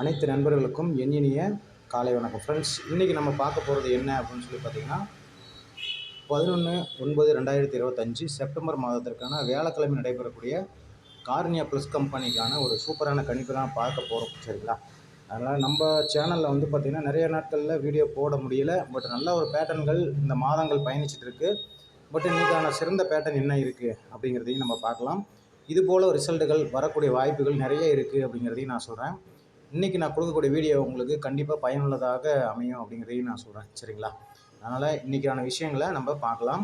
அனைத்து நண்பர்களுக்கும் என் இனிய காலை வணக்கம். ஃப்ரெண்ட்ஸ் இன்றைக்கி நம்ம பார்க்க போகிறது என்ன அப்படின்னு சொல்லி பார்த்தீங்கன்னா பதினொன்று ஒன்பது ரெண்டாயிரத்தி இருபத்தஞ்சு செப்டம்பர் மாதத்திற்கான வியாழக்கிழமை நடைபெறக்கூடிய கார்னியா ப்ளஸ் கம்பெனிக்கான ஒரு சூப்பரான கணிப்பு தான் பார்க்க போகிறோம் சரிங்களா? அதனால் நம்ம சேனலில் வந்து பார்த்திங்கன்னா நிறைய நாட்களில் வீடியோ போட முடியல. பட் நல்ல ஒரு பேட்டர்ன்கள் இந்த மாதங்கள் பயணிச்சிகிட்டுருக்கு பட் இன்றைக்கான சிறந்த பேட்டர்ன் என்ன இருக்குது அப்படிங்கிறதையும் நம்ம பார்க்கலாம். இது போல் ரிசல்ட்டுகள் வரக்கூடிய வாய்ப்புகள் நிறைய இருக்குது அப்படிங்கிறதையும் நான் சொல்கிறேன் இன்றைக்கி நான் கொடுக்கக்கூடிய வீடியோ உங்களுக்கு கண்டிப்பாக பயனுள்ளதாக அமையும் அப்படிங்கிறதையும் நான் சொல்கிறேன் சரிங்களா? அதனால் இன்றைக்கான விஷயங்களை நம்ம பார்க்கலாம்.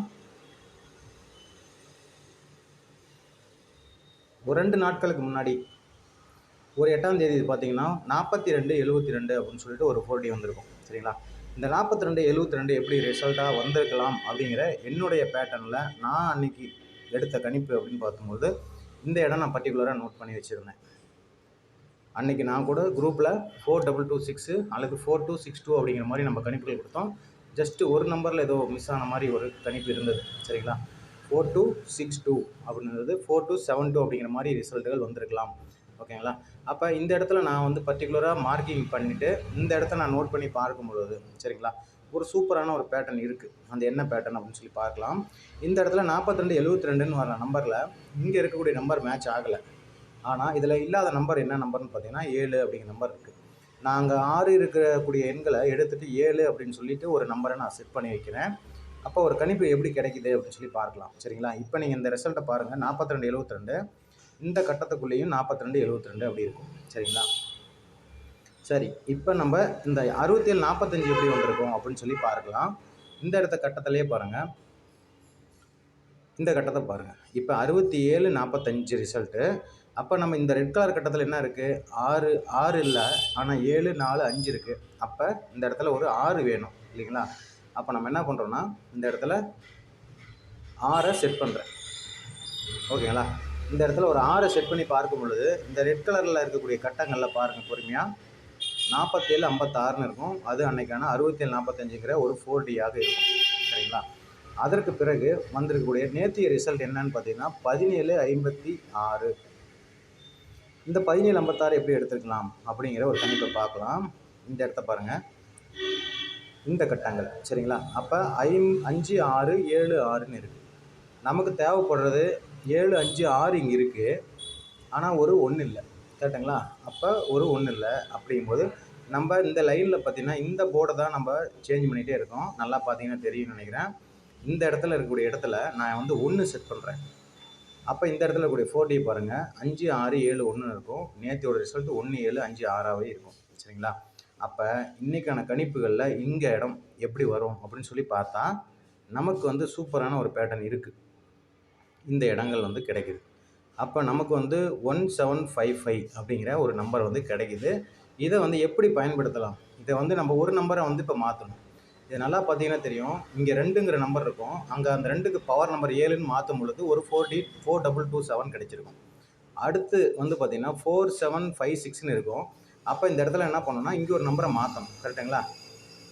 ஒரு ரெண்டு நாட்களுக்கு முன்னாடி ஒரு எட்டாம் தேதி பார்த்தீங்கன்னா நாற்பத்தி ரெண்டு எழுபத்தி ரெண்டு அப்படின்னு சொல்லிட்டு ஒரு போட்டி வந்திருக்கும். சரிங்களா? இந்த நாற்பத்தி ரெண்டு எழுபத்தி ரெண்டு எப்படி ரிசல்ட்டாக வந்திருக்கலாம் அப்படிங்கிற என்னுடைய பேட்டர்னில் நான் அன்னைக்கு எடுத்த கணிப்பு அப்படின்னு பார்க்கும்போது இந்த இடம் நான் பர்டிகுலராக நோட் பண்ணி வச்சுருந்தேன். அன்றைக்கி நான் கூட குரூப்பில் ஃபோர் டபுள் டூ சிக்ஸு அல்லது ஃபோர் டூ சிக்ஸ் டூ அப்படிங்கிற மாதிரி நம்ம கணிப்புகள் கொடுத்தோம். ஜஸ்ட்டு ஒரு நம்பரில் ஏதோ மிஸ் ஆன மாதிரி ஒரு கணிப்பு இருந்தது. சரிங்களா? ஃபோர் டூ சிக்ஸ் டூ அப்படின்றது ஃபோர் டூ செவன் டூ அப்படிங்கிற மாதிரி ரிசல்ட்டுகள் வந்திருக்கலாம். ஓகேங்களா? அப்போ இந்த இடத்துல நான் வந்து பர்டிகுலராக மார்க்கிங் பண்ணிவிட்டு இந்த இடத்த நான் நோட் பண்ணி பார்க்கும் பொழுது சரிங்களா? ஒரு சூப்பரான ஒரு பேட்டர்ன் இருக்குது அந்த என்ன பேட்டர்ன் அப்படின்னு சொல்லி பார்க்கலாம். இந்த இடத்துல நாற்பத்தி ரெண்டு எழுபத்தி ரெண்டுன்னு வர நம்பரில் இங்கே இருக்கக்கூடிய நம்பர் மேட்ச் ஆகலை. ஆனால் இதில் இல்லாத நம்பர் என்ன நம்பர்னு பார்த்தீங்கன்னா ஏழு அப்படிங்கிற நம்பர் இருக்குது நாங்கள் ஆறு இருக்கக்கூடிய எண்களை எடுத்துகிட்டு ஏழு அப்படின்னு சொல்லிட்டு ஒரு நம்பரை நான் செட் பண்ணி வைக்கிறேன். அப்போ ஒரு கணிப்பு எப்படி கிடைக்குது அப்படின்னு சொல்லி பார்க்கலாம். சரிங்களா? இப்போ நீங்கள் இந்த ரிசல்ட்டை பாருங்கள் நாற்பத்தி ரெண்டு எழுபத்தி ரெண்டு இந்த கட்டத்துக்குள்ளேயும் நாற்பத்தி ரெண்டு எழுபத்தி ரெண்டு அப்படி இருக்கும். சரிங்களா? சரி இப்போ நம்ம இந்த அறுபத்தேழு நாற்பத்தஞ்சு எப்படி வந்திருக்கோம் அப்படின்னு சொல்லி பார்க்கலாம். இந்த இடத்த கட்டத்திலே பாருங்கள் இந்த கட்டத்தை பாருங்கள் இப்போ அறுபத்தி ஏழு நாற்பத்தஞ்சு ரிசல்ட்டு அப்போ நம்ம இந்த ரெட் கலர் கட்டத்தில் என்ன இருக்குது ஆறு ஆறு இல்லை ஆனால் ஏழு நாலு அஞ்சு இருக்குது அப்போ இந்த இடத்துல ஒரு ஆறு வேணும் இல்லைங்களா? அப்போ நம்ம என்ன பண்ணுறோன்னா இந்த இடத்துல ஆறை செட் பண்ணுறேன் ஓகேங்களா? இந்த இடத்துல ஒரு ஆறை செட் பண்ணி பார்க்கும் பொழுது இந்த ரெட் கலரில் இருக்கக்கூடிய கட்டங்களில் பாருங்கள் பொறுமையாக நாற்பத்தேழு ஐம்பத்தாறுன்னு இருக்கும். அது அன்னைக்கான அறுபத்தேழு நாற்பத்தஞ்சுங்கிற ஒரு ஃபோர் டியாக இருக்கும். சரிங்களா? அதற்கு பிறகு வந்திருக்கக்கூடிய நேத்திய ரிசல்ட் என்னன்னு பார்த்தீங்கன்னா பதினேழு ஐம்பத்தி ஆறு. இந்த பதினேழு ஐம்பத்தாறு எப்படி எடுத்துருக்கலாம் அப்படிங்கிற ஒரு கணிப்பை பார்க்கலாம். இந்த இடத்த பாருங்கள் இந்த கட்டங்கள் சரிங்களா? அப்போ ஐம் அஞ்சு ஆறு ஏழு ஆறுன்னு இருக்குது நமக்கு தேவைப்படுறது ஏழு அஞ்சு ஆறு இங்கே இருக்குது ஆனால் ஒரு ஒன்று இல்லை. கரெக்டுங்களா அப்போ ஒரு ஒன்று இல்லை அப்படிங்கும்போது நம்ம இந்த லைனில் பார்த்தீங்கன்னா இந்த போர்டை தான் நம்ம சேஞ்ச் பண்ணிகிட்டே இருக்கோம். நல்லா பார்த்தீங்கன்னா தெரியும்னு நினைக்கிறேன். இந்த இடத்துல இருக்கக்கூடிய இடத்துல நான் வந்து ஒன்று செட் பண்ணுறேன் அப்போ இந்த இடத்துல கூடிய ஃபோர் பாருங்கள் அஞ்சு ஆறு ஏழு ஒன்று இருக்கும். நேத்தியோட ரிசல்ட் ஒன்று ஏழு அஞ்சு ஆறாகவே இருக்கும். சரிங்களா? அப்போ இன்றைக்கான கணிப்புகளில் இங்கே இடம் எப்படி வரும் அப்படின்னு சொல்லி பார்த்தா நமக்கு வந்து சூப்பரான ஒரு பேட்டர்ன் இருக்குது இந்த இடங்கள் வந்து கிடைக்குது. அப்போ நமக்கு வந்து ஒன் செவன் ஃபைவ் ஃபைவ் அப்படிங்கிற ஒரு நம்பர் வந்து கிடைக்குது. இதை வந்து எப்படி பயன்படுத்தலாம்? இதை வந்து நம்ம ஒரு நம்பரை வந்து இப்போ மாற்றணும் இது நல்லா பார்த்தீங்கன்னா தெரியும். இங்கே ரெண்டுங்கிற நம்பர் இருக்கும். அங்கே அந்த ரெண்டுக்கு பவர் நம்பர் ஏழுன்னு மாற்றும் பொழுது ஒரு four D four double two seven கிடச்சிருக்கும். அடுத்து வந்து பார்த்தீங்கன்னா ஃபோர் செவன் ஃபைவ் சிக்ஸ்னு இருக்கும். அப்போ இந்த இடத்துல என்ன பண்ணணும்னா இங்கே ஒரு நம்பரை மாற்றணும் கரெக்டுங்களா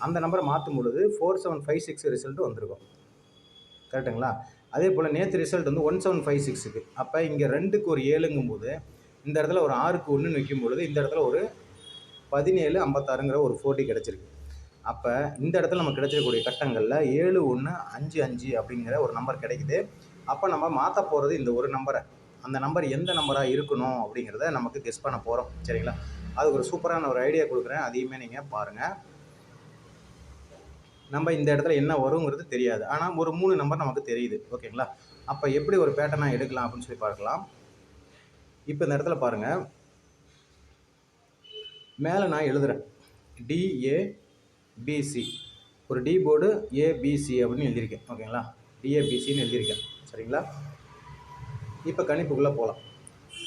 அந்த நம்பரை மாற்றும் பொழுது four seven five six result வந்திருக்கும். கரெக்டுங்களா அதே போல் நேற்று ரிசல்ட் வந்து ஒன் செவன் ஃபைவ் சிக்ஸுக்கு அப்போ இங்கே ரெண்டுக்கு ஒரு ஏழுங்கும் போது இந்த இடத்துல ஒரு ஆறுக்கு ஒன்றுன்னு வைக்கும் பொழுது இந்த இடத்துல ஒரு பதினேழு ஐம்பத்தாறுங்கிற ஒரு ஃபோர்ட்டி கிடச்சிருக்கு. அப்போ இந்த இடத்துல நமக்கு கிடைச்சிருக்கக்கூடிய கட்டங்களில் ஏழு ஒன்று அஞ்சு அஞ்சு அப்படிங்கிற ஒரு நம்பர் கிடைக்குது. அப்போ நம்ம மாற்ற போகிறது இந்த ஒரு நம்பரை அந்த நம்பர் எந்த நம்பராக இருக்கணும் அப்படிங்கிறத நமக்கு கெஸ் பண்ண போகிறோம் சரிங்களா? அதுக்கு ஒரு சூப்பரான ஒரு ஐடியா கொடுக்குறேன். அதையுமே நீங்கள் பாருங்கள் நம்ம இந்த இடத்துல என்ன வருங்கிறது தெரியாது. ஆனால் ஒரு மூணு நம்பர் நமக்கு தெரியுது. ஓகேங்களா? அப்போ எப்படி ஒரு பேட்டர்னாக எடுக்கலாம் அப்படின்னு சொல்லி பார்க்கலாம். இப்போ இந்த இடத்துல பாருங்கள் மேலே நான் எழுதுகிறேன் டிஏ பிசி ஒரு டி போர்டு ஏபிசி அப்படின்னு எழுதியிருக்கேன். ஓகேங்களா? டிஏபிசின்னு எழுதியிருக்கேன். சரிங்களா? இப்போ கணிப்புக்குள்ளே போகலாம்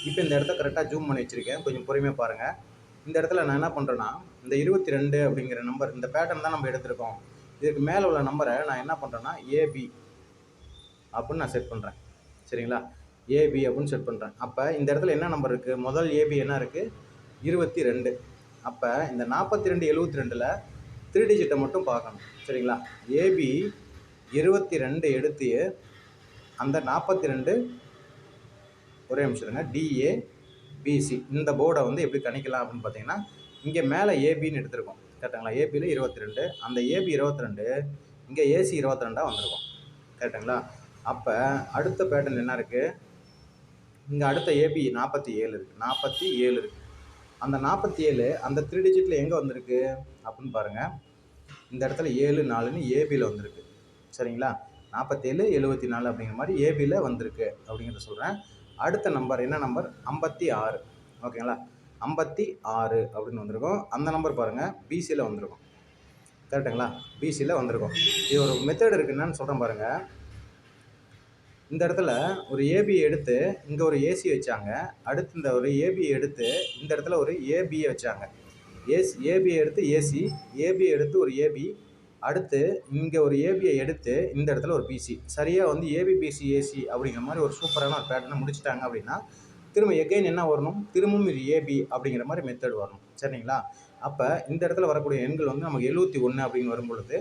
இப்போ இந்த இடத்த கரெக்டாக ஜூம் பண்ணி வச்சுருக்கேன். கொஞ்சம் பொறுமையாக பாருங்கள் இந்த இடத்துல நான் என்ன பண்ணுறேன்னா இந்த இருபத்தி ரெண்டு அப்படிங்கிற நம்பர் இந்த பேட்டர்ன் தான் நம்ம எடுத்திருக்கோம். இதுக்கு மேலே உள்ள நம்பரை நான் என்ன பண்ணுறேன்னா ஏபி அப்படின்னு நான் செட் பண்ணுறேன் சரிங்களா? ஏபி அப்படின்னு செட் பண்ணுறேன் அப்போ இந்த இடத்துல என்ன நம்பர் இருக்குது முதல் ஏபி என்ன இருக்குது இருபத்தி ரெண்டு அப்போ இந்த நாற்பத்தி ரெண்டு எழுபத்தி ரெண்டில் த்ரீ டிஜிட்டை மட்டும் பார்க்கணும். சரிங்களா? ஏபி இருபத்தி ரெண்டு எடுத்து அந்த நாற்பத்தி ரெண்டு ஒரே நிமிஷம் இருங்க. டிஏ பிசி இந்த போர்டை வந்து எப்படி கணிக்கலாம் அப்படின்னு பார்த்தீங்கன்னா இங்கே மேலே ஏபின்னு எடுத்திருக்கோம். கரெக்டுங்களா ஏபியில் இருபத்தி ரெண்டு அந்த ஏபி இருபத்தி ரெண்டு இங்கே ஏசி இருபத்தி ரெண்டாக வந்திருக்கும். கரெக்டுங்களா அப்போ அடுத்த பேட்டர்ன் என்ன இருக்குது இங்கே அடுத்த ஏபி நாற்பத்தி ஏழு இருக்குது நாற்பத்தி ஏழு இருக்குது அந்த நாற்பத்தி ஏழு அந்த த்ரீ டிஜிட்டில் எங்கே வந்திருக்கு? அப்படின்னு பாருங்கள் இந்த இடத்துல ஏழு நாலுன்னு ஏபியில் வந்திருக்கு. சரிங்களா? நாற்பத்தேழு எழுபத்தி நாலு அப்படிங்கிற மாதிரி ஏபியில் வந்திருக்கு அப்படிங்கிறத சொல்கிறேன் அடுத்த நம்பர் என்ன நம்பர் ஐம்பத்தி ஆறு. ஓகேங்களா? ஐம்பத்தி ஆறு அப்படின்னு வந்திருக்கும். அந்த நம்பர் பாருங்கள் பிசியில் வந்திருக்கும். கரெக்டுங்களா பிசியில் வந்திருக்கும். இது ஒரு மெத்தட் இருக்குது என்னன்னு சொல்கிறேன் பாருங்கள் இந்த இடத்துல ஒரு ஏபி எடுத்து இங்கே ஒரு ஏசி வச்சாங்க. அடுத்து இந்த ஒரு ஏபி எடுத்து இந்த இடத்துல ஒரு ஏபியை வச்சாங்க. ஏசி ஏபியை எடுத்து ஏசி ஏபி எடுத்து ஒரு ஏபி அடுத்து இங்கே ஒரு ஏபியை எடுத்து இந்த இடத்துல ஒரு பிசி சரியாக வந்து ஏபி பிசி ஏசி அப்படிங்கிற மாதிரி ஒரு சூப்பரான ஒரு பேட்டர்னை முடிச்சிட்டாங்க அப்படின்னா திரும்ப எகைன் என்ன வரணும்? திரும்பவும் இது ஏபி அப்படிங்கிற மாதிரி மெத்தட் வரணும். சரிங்களா? அப்போ இந்த இடத்துல வரக்கூடிய எண்கள் வந்து நமக்கு எழுபத்தி ஒன்று அப்படின்னு வரும் பொழுது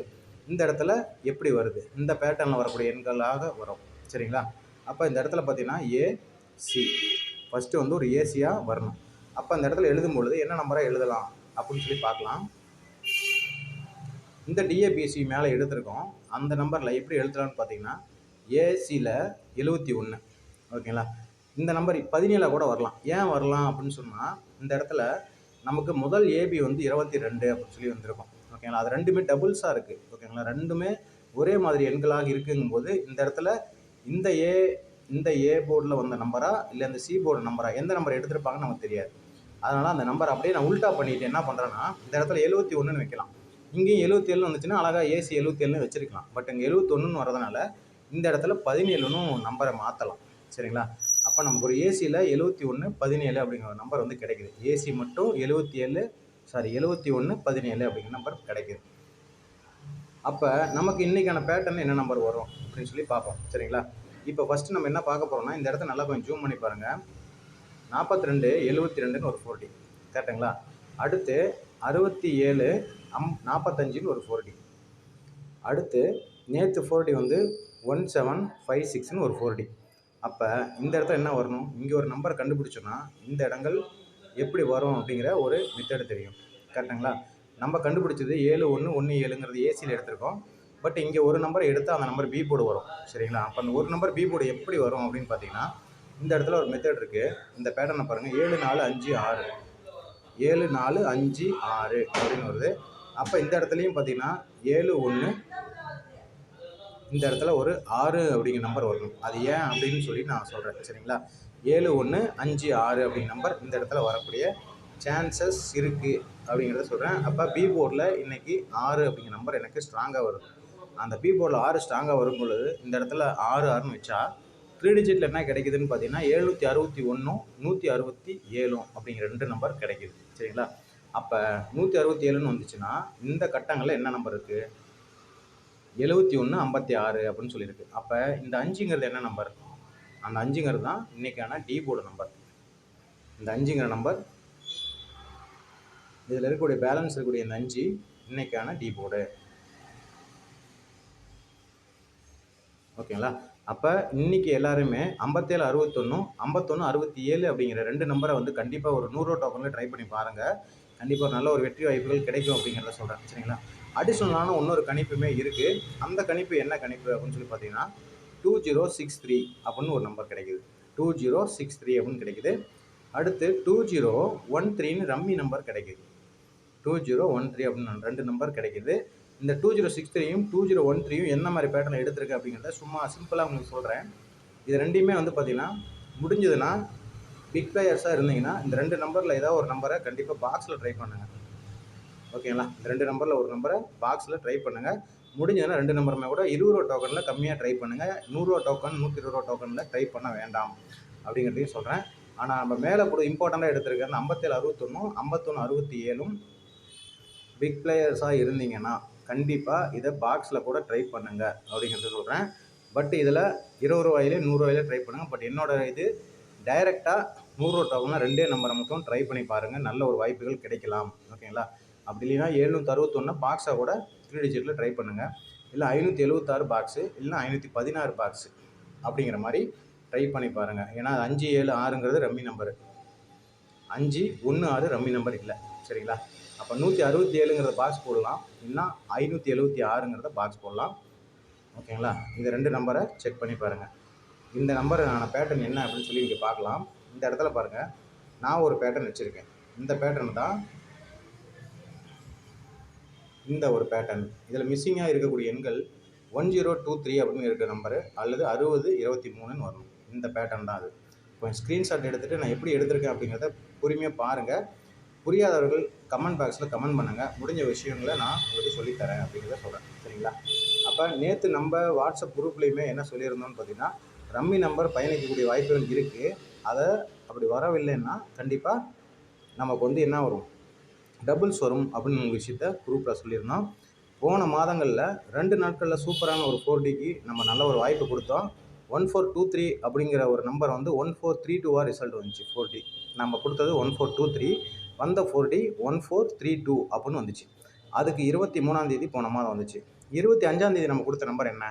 இந்த இடத்துல எப்படி வருது? இந்த பேட்டர்னில் வரக்கூடிய எண்களாக வரும். சரிங்களா? அப்போ இந்த இடத்துல பார்த்தீங்கன்னா ஏசி ஃபஸ்ட்டு வந்து ஒரு ஏசியாக வரணும். அப்போ அந்த இடத்துல எழுதும் பொழுது என்ன நம்பராக எழுதலாம்? அப்படின்னு சொல்லி பார்க்கலாம். இந்த டிஏபிசி மேலே எடுத்திருக்கோம். அந்த நம்பரில் எப்படி எழுதலாம்னு பார்த்தீங்கன்னா ஏசியில் எழுபத்தி ஒன்று ஓகேங்களா? இந்த நம்பர் பதினேழில் கூட வரலாம். ஏன் வரலாம் அப்படின்னு சொன்னால் இந்த இடத்துல நமக்கு முதல் ஏபி வந்து இருபத்தி ரெண்டு அப்படின்னு சொல்லி வந்திருக்கும். ஓகேங்களா? அது ரெண்டுமே டபுள்ஸாக இருக்குது ஓகேங்களா? ரெண்டுமே ஒரே மாதிரி எண்களாக இருக்குங்கும்போது இந்த இடத்துல இந்த ஏ இந்த ஏ போர்டில் வந்த நம்பரா இல்லை இந்த சி போர்டு நம்பரா எந்த நம்பர் எடுத்திருப்பாங்கன்னு நமக்கு தெரியாது. அதனால் அந்த நம்பர் அப்படியே நான் உல்ட்டா பண்ணிட்டு என்ன பண்ணுறேன்னா இந்த இடத்துல எழுபத்தி ஒன்றுன்னு வைக்கலாம். இங்கேயும் எழுபத்தி ஏழு வந்துச்சுன்னா அழகாக ஏசி எழுபத்தி ஏழுன்னு வச்சுருக்கலாம். பட் இங்கே எழுபத்தொன்னுன்னு வரதுனால இந்த இடத்துல பதினேழுன்னு நம்பரை மாற்றலாம் சரிங்களா? அப்போ நமக்கு ஒரு ஏசியில் எழுபத்தி ஒன்று பதினேழு அப்படிங்கிற நம்பர் வந்து கிடைக்குது. ஏசி மட்டும் எழுபத்தி ஏழு சாரி எழுபத்தி ஒன்று பதினேழு அப்படிங்கிற நம்பர் கிடைக்குது. அப்போ நமக்கு இன்றைக்கான பேட்டர்ன் என்ன நம்பர் வரும் அப்படின்னு சொல்லி பார்ப்போம். சரிங்களா? இப்போ ஃபஸ்ட்டு நம்ம என்ன பார்க்க போகிறோம்னா இந்த இடத்த நல்லா கொஞ்சம் ஜூம் பண்ணி பாருங்கள் நாற்பத்தி ரெண்டு எழுபத்தி ரெண்டுன்னு ஒரு ஃபோர்டி கரெக்டுங்களா? அடுத்து அறுபத்தி ஏழு அம் நாற்பத்தஞ்சுன்னு ஒரு ஃபோர்டி அடுத்து நேற்று ஃபோர்டி வந்து ஒன் செவன் ஃபைவ் சிக்ஸ்னு ஒரு ஃபோர்டி அப்போ இந்த இடத்துல என்ன வரணும்? இங்கே ஒரு நம்பர் கண்டுபிடிச்சோன்னா இந்த இடங்கள் எப்படி வரும் அப்படிங்கிற ஒரு மெத்தடு தெரியும். கரெக்டுங்களா? நம்ம கண்டுபிடிச்சது ஏழு ஒன்று ஒன்று ஏழுங்கிறது ஏசியில் எடுத்திருக்கோம். பட் இங்கே ஒரு நம்பர் எடுத்தால் அந்த நம்பர் பி போர்டு வரும். சரிங்களா? அப்போ அந்த ஒரு நம்பர் பி போர்டு எப்படி வரும் அப்படின்னு பார்த்தீங்கன்னா இந்த இடத்துல ஒரு மெத்தட் இருக்குது இந்த பேட்டர்னை பாருங்கள் ஏழு நாலு அஞ்சு ஆறு. ஏழு நாலு அஞ்சு ஆறு அப்படின்னு வருது. அப்போ இந்த இடத்துலையும் பார்த்தீங்கன்னா ஏழு ஒன்று இந்த இடத்துல ஒரு ஆறு அப்படிங்கிற நம்பர் வரணும் அது ஏன் அப்படின்னு சொல்லி நான் சொல்கிறேன் சரிங்களா? ஏழு ஒன்று அஞ்சு ஆறு அப்படிங்கிற நம்பர் இந்த இடத்துல வரக்கூடிய சான்சஸ் இருக்குது அப்படிங்கிறத சொல்கிறேன் அப்போ பி போர்டில் இன்றைக்கி ஆறு அப்படிங்கிற நம்பர் எனக்கு ஸ்ட்ராங்காக வருது. அந்த பி போர்டில் ஆறு ஸ்ட்ராங்காக வரும் பொழுது இந்த இடத்துல ஆறு ஆறுன்னு வச்சா த்ரீ டிஜிட்டில் என்ன கிடைக்குதுன்னு பார்த்தீங்கன்னா எழுநூற்றி அறுபத்தி ஒன்றும் நூற்றி அறுபத்தி ஏழும் அப்படிங்கிற ரெண்டு நம்பர் கிடைக்குது. சரிங்களா? அப்போ நூற்றி அறுபத்தி ஏழுன்னு வந்துச்சுன்னா இந்த கட்டங்களில் என்ன நம்பர் இருக்குது எழுபத்தி ஒன்று ஐம்பத்தி ஆறு அப்படின்னு சொல்லியிருக்கு. அப்போ இந்த அஞ்சுங்கிறது என்ன நம்பர் அந்த அஞ்சுங்கிறது தான் இன்றைக்கான டி போர்டு நம்பர் இந்த அஞ்சுங்கிற நம்பர் இதில் இருக்கக்கூடிய பேலன்ஸ் இருக்கக்கூடிய இந்த அஞ்சு இன்னைக்கான டீ போர்டு ஓகேங்களா? அப்போ இன்னைக்கு எல்லாருமே ஐம்பத்தேழு அறுபத்தொன்னும் ஐம்பத்தொன்று அறுபத்தி ஏழு அப்படிங்கிற ரெண்டு நம்பரை வந்து கண்டிப்பாக ஒரு நூறு டோக்கனில் ட்ரை பண்ணி பாருங்கள் கண்டிப்பாக நல்ல ஒரு வெற்றி வாய்ப்புகள் கிடைக்கும் அப்படிங்கிறத சொல்கிறேன் சரிங்களா? அடிஷ்னலான இன்னொரு கணிப்புமே இருக்குது அந்த கணிப்பு என்ன கணிப்பு அப்படின்னு சொல்லி பார்த்தீங்கன்னா டூ ஜீரோ சிக்ஸ் த்ரீ அப்படின்னு ஒரு நம்பர் கிடைக்குது. டூ ஜீரோ சிக்ஸ் த்ரீ அப்படின்னு கிடைக்குது. அடுத்து டூ ஜீரோ ஒன் த்ரீன்னு ரம்மி நம்பர் கிடைக்குது. டூ ஜீரோ ஒன் த்ரீ அப்படின்னு ரெண்டு நம்பர் கிடைக்குது. இந்த டூ ஜீரோ சிக்ஸ் த்ரீயும் டூ ஜீரோ ஒன் த்ரீயும் என்ன மாதிரி பேட்டர்ன் எடுத்திருக்கு அப்படிங்கிறத சும்மா சிம்பிளாக உங்களுக்கு சொல்கிறேன் இது ரெண்டையுமே வந்து பார்த்தீங்கன்னா முடிஞ்சதுன்னா பிக் பிளேயர்ஸாக இருந்தீங்கன்னா இந்த ரெண்டு நம்பரில் ஏதாவது ஒரு நம்பரை கண்டிப்பாக பாக்ஸில் ட்ரை பண்ணுங்கள் ஓகேங்களா? இந்த ரெண்டு நம்பரில் ஒரு நம்பரை பாக்ஸில் ட்ரை பண்ணுங்கள் முடிஞ்சதுன்னா ரெண்டு நம்பருமே கூட இருபது ரூபா டோக்கனில் கம்மியாக ட்ரை பண்ணுங்கள் நூறுரூவா டோக்கன் நூற்றி இருபது ரூபா டோக்கனில் ட்ரை பண்ண வேண்டாம் அப்படிங்கிறதையும் சொல்கிறேன் ஆனால் நம்ம மேலே கூட இம்பார்ட்டண்ட்டாக எடுத்திருக்கிறது ஐம்பத்தேழு அறுபத்தொன்னும் ஐம்பத்தொன்று அறுபத்தி ஏழும் பிக் பிளேயர்ஸாக இருந்தீங்கன்னா கண்டிப்பாக இதை பாக்ஸில் கூட ட்ரை பண்ணுங்கள் அப்படிங்கிறத சொல்கிறேன் பட் இதில் இருபது ரூபாயிலே நூறுரூவாயிலே ட்ரை பண்ணுங்கள் பட் என்னோட இது டைரெக்டாக நூறுரூவா டோக்கனா ரெண்டே நம்பரை மட்டும் ட்ரை பண்ணி பாருங்கள் நல்ல ஒரு வாய்ப்புகள் கிடைக்கலாம். ஓகேங்களா அப்படி இல்லைன்னா எழுநூற்றி அறுபத்தொன்று பாக்ஸாக கூட த்ரீ டிஜிட்டில் ட்ரை பண்ணுங்கள் இல்லை ஐநூற்றி எழுபத்தாறு பாக்ஸு இல்லைனா ஐநூற்றி பதினாறு பாக்ஸு அப்படிங்கிற மாதிரி ட்ரை பண்ணி பாருங்கள் ஏன்னா அது அஞ்சு ஏழு ஆறுங்கிறது ரம்மி நம்பரு அஞ்சு ஒன்று ஆறு ரம்மி நம்பர் இல்லை. சரிங்களா? அப்போ நூற்றி அறுபத்தி ஏழுங்கிறத பாக்ஸ் போடலாம். இன்னும் ஐநூற்றி எழுபத்தி ஆறுங்கிறத பாக்ஸ் போடலாம். ஓகேங்களா இந்த ரெண்டு நம்பரை செக் பண்ணி பாருங்கள் இந்த நம்பருக்கான பேட்டர்ன் என்ன அப்படின்னு சொல்லி இங்கே பார்க்கலாம். இந்த இடத்துல பாருங்கள் நான் ஒரு பேட்டர்ன் வச்சுருக்கேன். இந்த பேட்டர்ன் தான் இந்த ஒரு பேட்டர்ன் இதில் மிஸ்ஸிங்காக இருக்கக்கூடிய எண்கள் ஒன் ஜீரோ டூ த்ரீ அப்படின்னு இருக்கிற நம்பரு அல்லது அறுபது இருபத்தி மூணுன்னு வரணும். இந்த பேட்டர்ன் தான் அது. இப்போ ஸ்க்ரீன்ஷாட் எடுத்துகிட்டு நான் எப்படி எடுத்திருக்கேன் அப்படிங்கிறத பொறுமையாக பாருங்கள் புரியாதவர்கள் கமெண்ட் பாக்ஸில் கமெண்ட் பண்ணுங்கள் முடிஞ்ச விஷயங்களை நான் உங்களுக்கு சொல்லித்தரேன் அப்படிங்கிறத சொல்கிறேன் சரிங்களா? அப்போ நேற்று நம்ம வாட்ஸ்அப் குரூப்லேயுமே என்ன சொல்லியிருந்தோம்னு பார்த்தீங்கன்னா ரம்மி நம்பர் பயணிக்கக்கூடிய வாய்ப்புகள் இருக்குது அதை அப்படி வரவில்லைன்னா கண்டிப்பாக நமக்கு வந்து என்ன வரும்? டபுள்ஸ் வரும் அப்படின்னு ஒரு விஷயத்த குரூப்பில் சொல்லியிருந்தோம். போன மாதங்களில் ரெண்டு நாட்களில் சூப்பரான ஒரு ஃபோர் டிக்கு நம்ம நல்ல ஒரு வாய்ப்பு கொடுத்தோம். ஒன் ஃபோர் டூ த்ரீ அப்படிங்கிற ஒரு நம்பர் வந்து ஒன் ஃபோர் த்ரீ டூவாக ரிசல்ட் வந்துச்சு ஃபோர் டி நம்ம கொடுத்தது ஒன் ஃபோர் டூ த்ரீ வந்த four D one four three two அப்படின்னு வந்துச்சு. அதுக்கு இருபத்தி மூணாந்தேதி போன மாதம் வந்துச்சு. இருபத்தி அஞ்சாந்தேதி நம்ம கொடுத்த நம்பர் என்ன?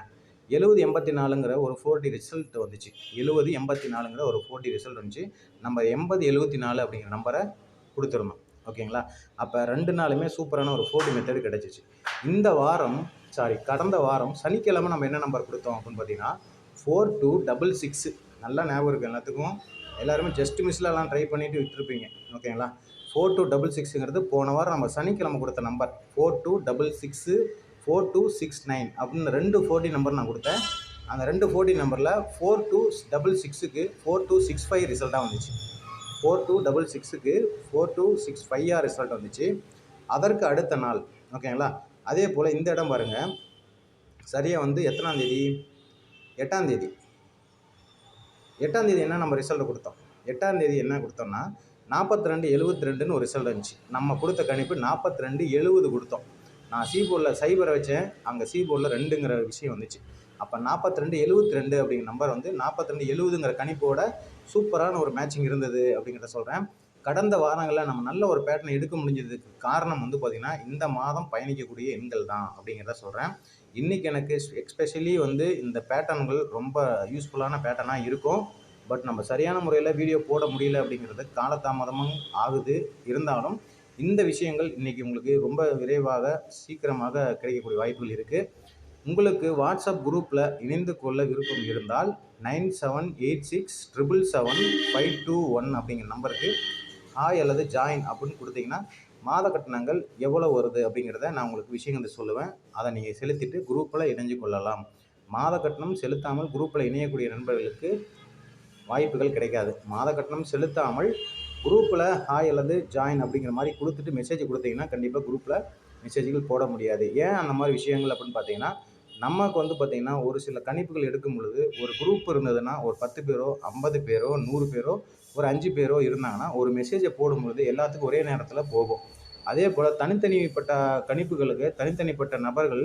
எழுபது எண்பத்தி நாலுங்கிற ஒரு ஃபோர் டி ரிசல்ட் வந்துச்சு. எழுபது எண்பத்தி நாலுங்கிற ஒரு ஃபோர் டி ரிசல்ட் வந்துச்சு. நம்ம எண்பது எழுபத்தி நாலு அப்படிங்கிற நம்பரை கொடுத்துருந்தோம் ஓகேங்களா? அப்போ ரெண்டு நாளுமே சூப்பரான ஒரு ஃபோர்டி மெத்தடு கிடச்சிச்சு. இந்த வாரம் சாரி கடந்த வாரம் சனிக்கிழமை நம்ம என்ன நம்பர் கொடுத்தோம் அப்படின்னு பார்த்தீங்கன்னா ஃபோர் டூ டபுள் சிக்ஸு. நல்லா ஞாபகம் இருக்குது எல்லாத்துக்கும். எல்லாருமே ஜஸ்ட் மிஸ்லலாம் ட்ரை பண்ணிவிட்டு விட்டுருப்பீங்க. ஓகேங்களா? ஃபோர் டூ டபுள் சிக்ஸுங்கிறது போன வாரம் நம்ம சனிக்கிழமை கொடுத்த number four two double six four two six nine அப்படின்னு ரெண்டு ஃபோர்டி நம்பர் நான் கொடுத்தேன். அந்த ரெண்டு ஃபோர்டி நம்பரில் ஃபோர் டூ டபுள் சிக்ஸுக்கு ஃபோர் டூ சிக்ஸ் ஃபைவ் ரிசல்ட்டாக வந்துச்சு. ஃபோர் டூ டபுள் சிக்ஸுக்கு ஃபோர் டூ சிக்ஸ் ஃபைவாக ரிசல்ட் வந்துச்சு. அதற்கு அடுத்த நாள். ஓகேங்களா? அதே போல் இந்த இடம் பாருங்கள் சரியாக வந்து எட்டாந்தேதி எட்டாந்தேதி என்ன நம்ம ரிசல்ட் கொடுத்தோம்? எட்டாந்தேதி என்ன கொடுத்தோம்னா நாற்பத்தி ரெண்டு எழுபத்தி ரெண்டுன்னு ஒரு ரிசல்ட் இருந்துச்சு. நம்ம கொடுத்த கணிப்பு நாற்பத்தி ரெண்டு எழுபது கொடுத்தோம். நான் சி போர்டில் சைபரை வச்சேன். அங்கே சி போர்டில் ரெண்டுங்கிற விஷயம் வந்துச்சு. அப்போ நாற்பத்தி ரெண்டு எழுபத்தி ரெண்டு அப்படிங்கிற நம்பர் வந்து நாற்பத்தி ரெண்டு எழுபதுங்கிற கணிப்போட சூப்பரான ஒரு மேட்சிங் இருந்தது அப்படிங்கிறத சொல்கிறேன் கடந்த வாரங்களில் நம்ம நல்ல ஒரு பேட்டர்னை எடுக்க முடிஞ்சதுக்கு காரணம் வந்து பார்த்திங்கன்னா இந்த மாதம் பயணிக்கக்கூடிய எண்கள் தான் அப்படிங்கிறத சொல்கிறேன் இன்றைக்கி எனக்கு எக்ஸ்பெஷலி வந்து இந்த பேட்டர்ன்கள் ரொம்ப யூஸ்ஃபுல்லான பேட்டர்னாக இருக்கும். பட் நம்ம சரியான முறையில் வீடியோ போட முடியல அப்படிங்கிறது காலதாமதமும் ஆகுது. இருந்தாலும் இந்த விஷயங்கள் இன்றைக்கி உங்களுக்கு ரொம்ப விரைவாக சீக்கிரமாக கிடைக்கக்கூடிய வாய்ப்புகள் இருக்குது உங்களுக்கு வாட்ஸ்அப் குரூப்பில் இணைந்து கொள்ள விருப்பம் இருந்தால் nine seven eight six triple seven five two one அப்படிங்கிற நம்பருக்கு ஹாய் அல்லது ஜாயின் அப்படின்னு கொடுத்தீங்கன்னா மாத கட்டணங்கள் எவ்வளோ வருது அப்படிங்கிறத நான் உங்களுக்கு விஷயங்கள் சொல்லுவேன். அதை நீங்கள் செலுத்திட்டு குரூப்பில் இணைஞ்சு கொள்ளலாம். மாத கட்டணம் செலுத்தாமல் குரூப்பில் இணையக்கூடிய நண்பர்களுக்கு வாய்ப்புகள் கிடைக்காது. மாத கட்டணம் செலுத்தாமல் குரூப்பில் ஹாய் அல்லது ஜாயின் அப்படிங்கிற மாதிரி கொடுத்துட்டு மெசேஜ் கொடுத்தீங்கன்னா கண்டிப்பாக குரூப்பில் மெசேஜ்கள் போட முடியாது. ஏன் அந்த மாதிரி விஷயங்கள் அப்படின்னு பார்த்தீங்கன்னா நமக்கு வந்து பார்த்திங்கன்னா ஒரு சில கணிப்புகள் எடுக்கும் பொழுது ஒரு குரூப் இருந்ததுன்னா ஒரு பத்து பேரோ ஐம்பது பேரோ நூறு பேரோ ஒரு அஞ்சு பேரோ இருந்தாங்கன்னா ஒரு மெசேஜை போடும்பொழுது எல்லாத்துக்கும் ஒரே நேரத்தில் போகும். அதே போல் தனித்தனிப்பட்ட கணிப்புகளுக்கு தனித்தனிப்பட்ட நபர்கள்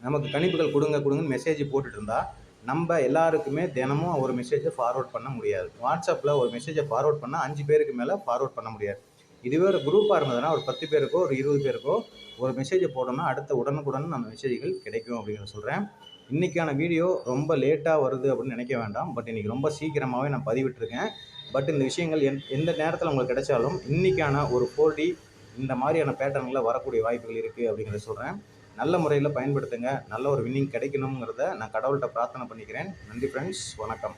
நமக்கு கணிப்புகள் கொடுங்க கொடுங்கன்னு மெசேஜ் போட்டுட்டு இருந்தால் நம்ம எல்லாருக்குமே தினமும் ஒரு மெசேஜை ஃபார்வர்ட் பண்ண முடியாது. வாட்ஸ்அப்பில் ஒரு மெசேஜை ஃபார்வர்ட் பண்ணால் அஞ்சு பேருக்கு மேலே ஃபார்வர்ட் பண்ண முடியாது. இதுவே ஒரு குரூப்பாக இருந்ததுன்னா ஒரு பத்து பேருக்கோ ஒரு இருபது பேருக்கோ ஒரு மெசேஜை போட்டோம்னா அடுத்த உடனுக்குடன் நம்ம மெசேஜ்கள் கிடைக்கும் அப்படின்னு சொல்கிறேன் இன்றைக்கான வீடியோ ரொம்ப லேட்டாக வருது அப்படின்னு நினைக்க வேண்டாம். பட் இன்றைக்கி ரொம்ப சீக்கிரமாகவே நான் பதிவிட்டிருக்கேன். பட் இந்த விஷயங்கள் எந் எந்த நேரத்தில் உங்களுக்கு கிடைச்சாலும் இன்றைக்கான ஒரு ஃபோர் டி இந்த மாதிரியான பேட்டர்னில் வரக்கூடிய வாய்ப்புகள் இருக்குது அப்படிங்கிறத சொல்கிறேன் நல்ல முறையில் பயன்படுத்துங்க. நல்ல ஒரு வின்னிங் கிடைக்கணுங்கிறத நான் கடவுள்கிட்ட பிரார்த்தனை பண்ணிக்கிறேன். நன்றி ஃப்ரெண்ட்ஸ் வணக்கம்.